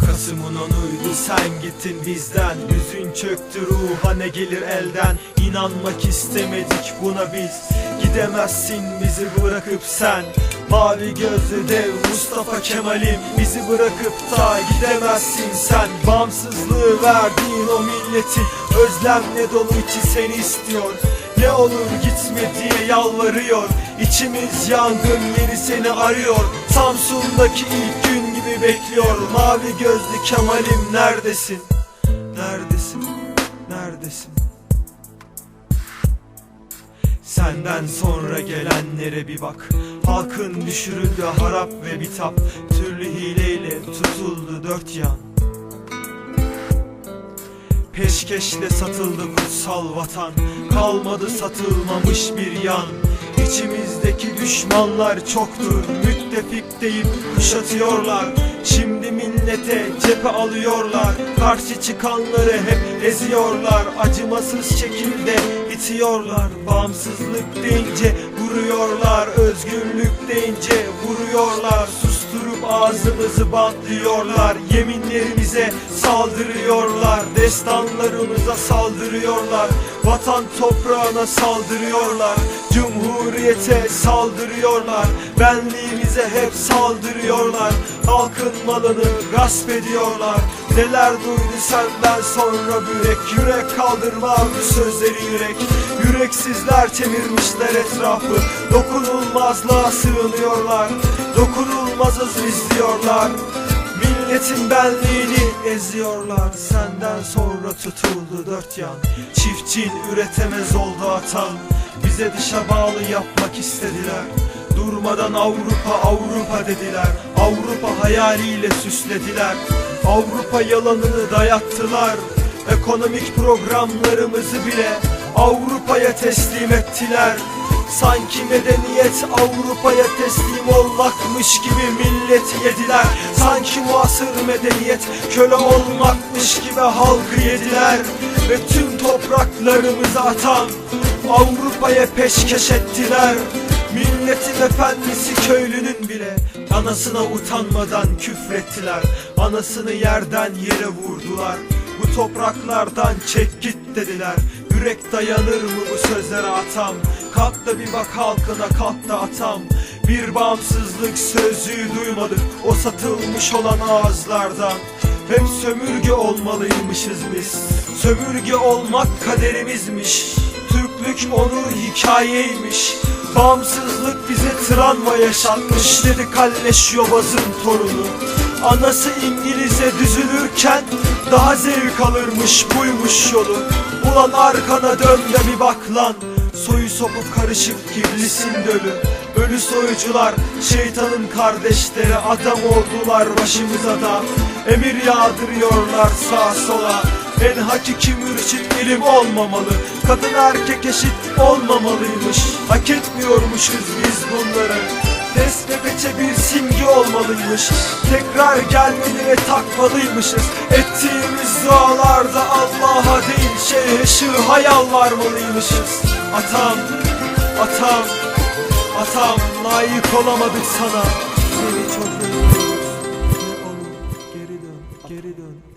Kasım'ın onuydu sen gittin bizden. Yüzün çöktü ruha ne gelir elden? İnanmak istemedik buna biz. Gidemezsin bizi bırakıp sen Mavi gözlü dev Mustafa Kemal'im. Bizi bırakıp da gidemezsin sen. Bağımsızlığı verdiğin o milletin Özlemle dolu içi seni istiyor. Ne olur gitme diye yalvarıyor. İçimiz yangın yeri seni arıyor. Samsun'daki ilk gün gibi bekliyor. Mavi gözlü Kemal'im neredesin? Neredesin? Neredesin? Senden sonra gelenlere bir bak Halkın düşürüldü harap ve bitap. Türlü hileyle tutuldu dört yan. Peşkeşle satıldı kutsal vatan. Kalmadı satılmamış bir yan. İçimizdeki düşmanlar çoktur. Müttefik deyip kuşatıyorlar Şimdi millete cephe alıyorlar. Karşı çıkanları hep eziyorlar. Acımasız şekilde itiyorlar. Bağımsızlık deyince vuruyorlar. Özgürlük deyince vuruyorlar ağzımızı bantlıyorlar Yeminlerimize saldırıyorlar Destanlarımıza saldırıyorlar Vatan toprağına saldırıyorlar Cumhuriyete saldırıyorlar Benliğimize hep saldırıyorlar Halkın malını gasp ediyorlar. Neler duydu senden sonra bürek Yürek kaldırma bu sözleri yürek. Yüreksizler çevirmişler etrafı Dokunulmazlığa sığınıyorlar Dokunulmazız izliyorlar Milletin benliğini eziyorlar. Senden sonra tutuldu dört yan. Çiftçin üretemez oldu atan. Bize dışa bağlı yapmak istediler. Durmadan Avrupa Avrupa dediler. Avrupa hayaliyle süslediler. Avrupa yalanını dayattılar. Ekonomik programlarımızı bile Avrupa'ya teslim ettiler Sanki medeniyet Avrupa'ya teslim olmakmış gibi milleti yediler. Sanki muasır medeniyet köle olmakmış gibi halkı yediler. Ve tüm topraklarımızı atan Avrupa'ya peşkeş ettiler. Milletin efendisi köylünün bile Anasına utanmadan küfrettiler. Anasını yerden yere vurdular. Bu topraklardan çek git dediler. Yürek dayanır mı bu sözlere atam Kalk da bir bak halkına kalk da atam. Bir bağımsızlık sözcüğü duymadık O satılmış olan ağızlardan. Hep sömürge olmalıymışız biz. Sömürge olmak kaderimizmiş. Türklük onur hikayeymiş. Bağımsızlık bize travma yaşatmış dedi kalleş yobazın torunu. Anası İngiliz'e düzülürken daha zevk alırmış buymuş yolu. Ulan arkana dön de bir bak lan Soyu sopu karışık iblisin dölü Ölü soyucular şeytanın kardeşleri Adam oldular başımıza da. Emir yağdırıyorlar sağa sola. En hakiki mürşit ilim olmamalı. Kadın erkek eşit olmamalıymış. Hak etmiyormuşuz biz bunları. Test peçe bir simge olmalıymış. Tekrar gelmeli ve takmalıymışız. Dualarda Şeyhe şu hayal varmalıymışız Atam, atam, atam layık olamadık sana. Seni çok olur geri dön, geri dön